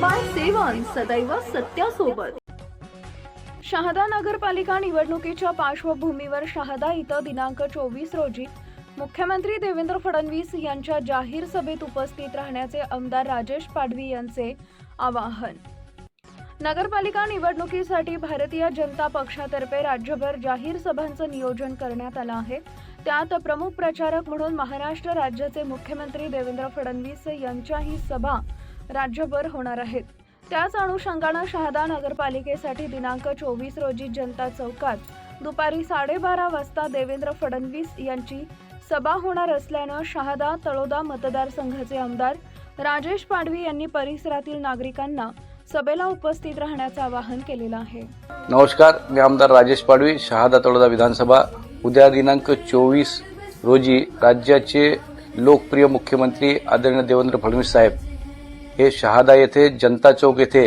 By seven सदैव सत्यासोबत. शहादा नगरपालिका निवडणुकीच्या पार्श्वभूमीवर शहादा इथं दिनांक चोवीस रोजी मुख्यमंत्री देवेंद्र फडणवीस यांच्या जाहीर सभेत उपस्थित राहण्याचे आमदार राजेश पाडवी यांचे आवाहन. नगरपालिका निवडणुकीसाठी भारतीय जनता पक्षातर्फे राज्यभर जाहीर सभांचं नियोजन करण्यात आलं आहे. त्यात प्रमुख प्रचारक म्हणून महाराष्ट्र राज्याचे मुख्यमंत्री देवेंद्र फडणवीस यांच्याही सभा राज्यभर होणार आहेत. त्याच अनुषंगानं शहादा नगरपालिकेसाठी दिनांक चोवीस रोजी जनता चौकात दुपारी साडेबारा वाजता देवेंद्र फडणवीस यांची सभा होणार असल्यानं शहादा तळोदा मतदारसंघाचे आमदार राजेश पाडवी यांनी परिसरातील नागरिकांना सभेला उपस्थित राहण्याचं आवाहन केलेलं आहे. नमस्कार मी आमदार राजेश पाडवी शहादा तळोदा विधानसभा. उद्या दिनांक चोवीस रोजी राज्याचे लोकप्रिय मुख्यमंत्री आदरणीय देवेंद्र फडणवीस साहेब हे शहादा येथे जनता चौक येथे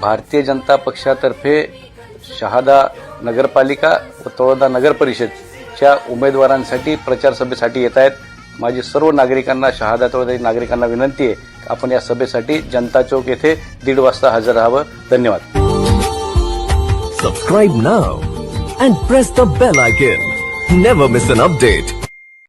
भारतीय जनता पक्षातर्फे शहादा नगरपालिका व तळोदा नगर परिषदच्या उमेदवारांसाठी प्रचार सभेसाठी येत आहेत. माझी सर्व नागरिकांना शहादा तळोदा नागरिकांना विनंती आहे आपण या सभेसाठी जनता चौक येथे दीड वाजता हजर राहावं. धन्यवाद. Subscribe now and press the bell icon never miss an update